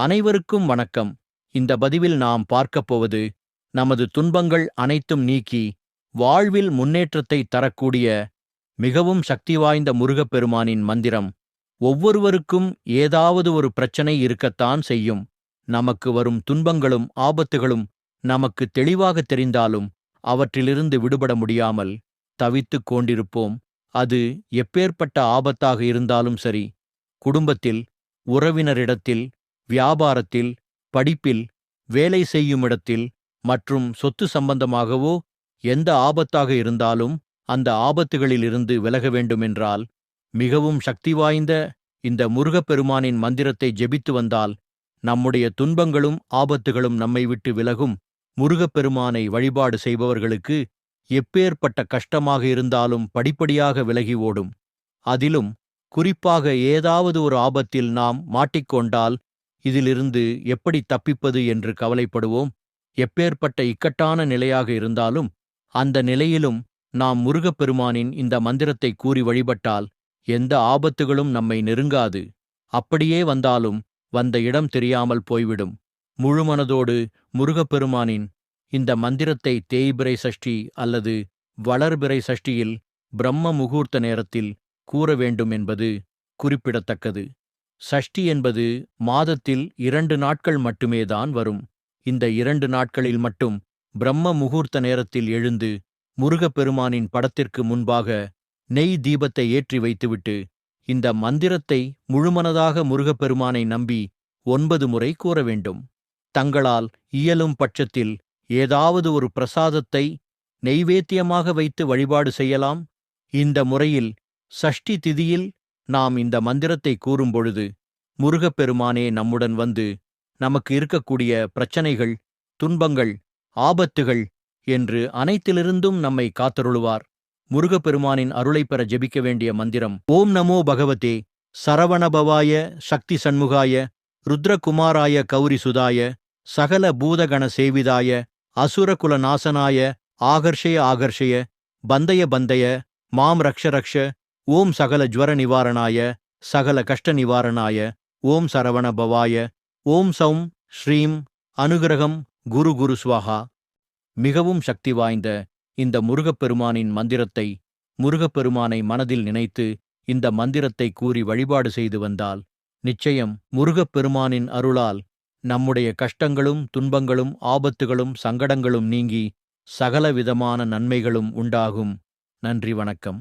அனைவருக்கும் வணக்கம். இந்த பதிவில் நாம் பார்க்கப் போவது நமது துன்பங்கள் அனைத்தும் நீக்கி வாழ்வில் முன்னேற்றத்தை தரக்கூடிய மிகவும் சக்தி வாய்ந்த முருகப்பெருமானின் மந்திரம். ஒவ்வொருவருக்கும் ஏதாவது ஒரு பிரச்சனை இருக்கத்தான் செய்யும். நமக்கு வரும் துன்பங்களும் ஆபத்துகளும் நமக்கு தெளிவாக தெரிந்தாலும் அவற்றிலிருந்து விடுபட முடியாமல் தவித்துக் கொண்டிருப்போம். அது எப்பேற்பட்ட ஆபத்தாக இருந்தாலும் சரி குடும்பத்தில் உறவினரிடத்தில் வியாபாரத்தில் படிப்பில் வேலை செய்யும் இடத்தில் மற்றும் சொத்து சம்பந்தமாகவோ எந்த ஆபத்தாக இருந்தாலும் அந்த ஆபத்துகளிலிருந்து விலக வேண்டுமென்றால் மிகவும் சக்தி வாய்ந்த இந்த முருகப்பெருமானின் மந்திரத்தை ஜெபித்து வந்தால் நம்முடைய துன்பங்களும் ஆபத்துகளும் நம்மை விட்டு விலகும். முருகப்பெருமானை வழிபாடு செய்பவர்களுக்கு எப்பேற்பட்ட கஷ்டமாக இருந்தாலும் படிப்படியாக விலகி ஓடும். அதிலும் குறிப்பாக ஏதாவது ஒரு ஆபத்தில் நாம் மாட்டிக்கொண்டால் இதிலிருந்து எப்படி தப்பிப்பது என்று கவலைப்படுவோம். எப்பேற்பட்ட இக்கட்டான நிலையாக இருந்தாலும் அந்த நிலையிலும் நாம் முருகப்பெருமானின் இந்த மந்திரத்தை கூறி வழிபட்டால் எந்த ஆபத்துகளும் நம்மை நெருங்காது. அப்படியே வந்தாலும் வந்த இடம் தெரியாமல் போய்விடும். முழுமனதோடு முருகப்பெருமானின் இந்த மந்திரத்தை தேய்பிரை சஷ்டி அல்லது வளர்பிறை சஷ்டியில் பிரம்ம முகூர்த்த நேரத்தில் கூற வேண்டும் என்பது குறிப்பிடத்தக்கது. சஷ்டி என்பது மாதத்தில் இரண்டு நாட்கள் மட்டுமேதான் வரும். இந்த இரண்டு நாட்களில் மட்டும் பிரம்ம முகூர்த்த நேரத்தில் எழுந்து முருகப்பெருமானின் படத்திற்கு முன்பாக நெய் தீபத்தை ஏற்றி வைத்துவிட்டு இந்த மந்திரத்தை முழுமனதாக முருகப்பெருமானை நம்பி ஒன்பது முறை கூற வேண்டும். தங்களால் இயலும் பட்சத்தில் ஏதாவது ஒரு பிரசாதத்தை நெய்வேத்தியமாக வைத்து வழிபாடு செய்யலாம். இந்த முறையில் சஷ்டி திதியில் நாம் இந்த மந்திரத்தை கூறும்பொழுது முருகப்பெருமானே நம்முடன் வந்து நமக்கு இருக்கக்கூடிய பிரச்சனைகள் துன்பங்கள் ஆபத்துகள் என்று அனைத்திலிருந்தும் நம்மை காத்தருளுவார். முருகப்பெருமானின் அருளைப் பெற ஜெபிக்க வேண்டிய மந்திரம் ஓம் நமோ பகவதே சரவணபவாய சக்தி சண்முகாய ருத்ரகுமாராய கௌரி சுதாய சகல பூதகண சேவிதாய அசுரகுல நாசனாய ஆகர்ஷய ஆகர்ஷய பந்தய பந்தய மாம் ரக்ஷ ரக்ஷ ஓம் சகல ஜுவர நிவாரணாய சகல கஷ்ட நிவாரணாய ஓம் சரவண பவாய ஓம் சௌம் ஸ்ரீம் அனுகிரகம் குரு குரு ஸ்வாஹா மிகவும் சக்தி வாய்ந்த இந்த முருகப்பெருமானின் மந்திரத்தை முருகப்பெருமானை மனதில் நினைத்து இந்த மந்திரத்தை கூறி வழிபாடு செய்து வந்தால் நிச்சயம் முருகப்பெருமானின் அருளால் நம்முடைய கஷ்டங்களும் துன்பங்களும் ஆபத்துகளும் சங்கடங்களும் நீங்கி சகலவிதமான நன்மைகளும் உண்டாகும். நன்றி வணக்கம்.